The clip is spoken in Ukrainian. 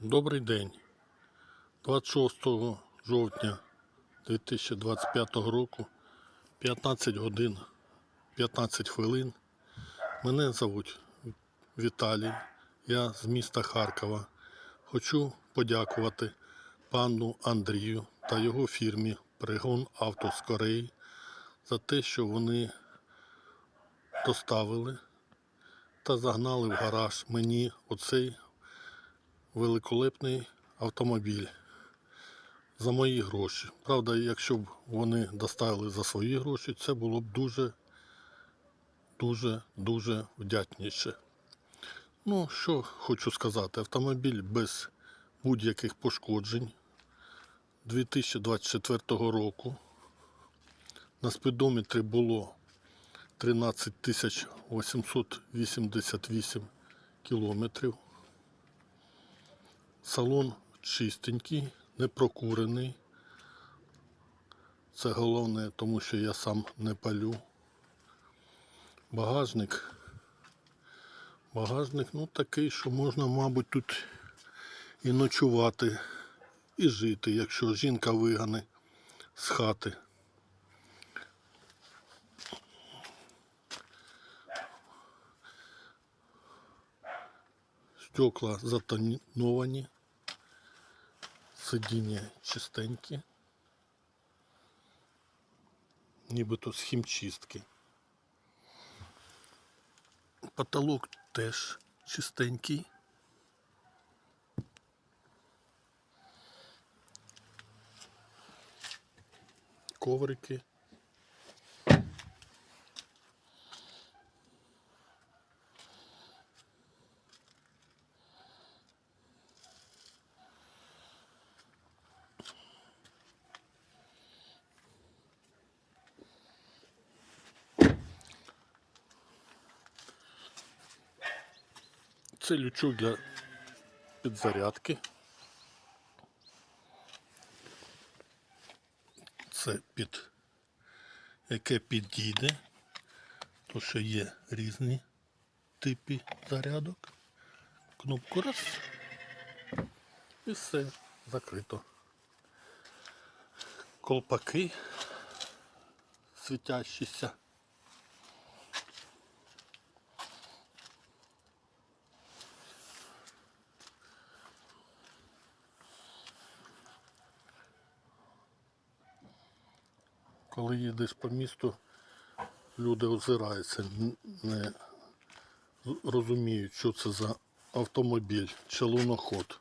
Добрий день. 26 жовтня 2025 року, 15 годин 15 хвилин. Мене звуть Віталій. Я з міста Харкова. Хочу подякувати пану Андрію та його фірмі Пригон Авто з Кореї за те, що вони доставили та загнали в гараж мені оцей великолепний автомобіль за мої гроші. Правда, якщо б вони доставили за свої гроші, це було б дуже, дуже, дуже вдячніше. Ну, що хочу сказати, автомобіль без будь-яких пошкоджень 2024 року. На спідометрі було 13 888 кілометрів. Салон чистенький, не прокурений. Це головне, тому що я сам не палю. Багажник. Багажник ну такий, що можна, мабуть, тут і ночувати, і жити, якщо жінка вигане з хати. Стекла затоновані. Сидіння чистенькі. Нібито з хімчистки. Потолок теж чистенький. Коврики. Це лючок для підзарядки. Це під яке підійде, то що є різні типи зарядок. Кнопку раз і все закрито. Колпаки світящіся. Коли їдеш по місту, люди озираються, не розуміють, що це за автомобіль чи луноход.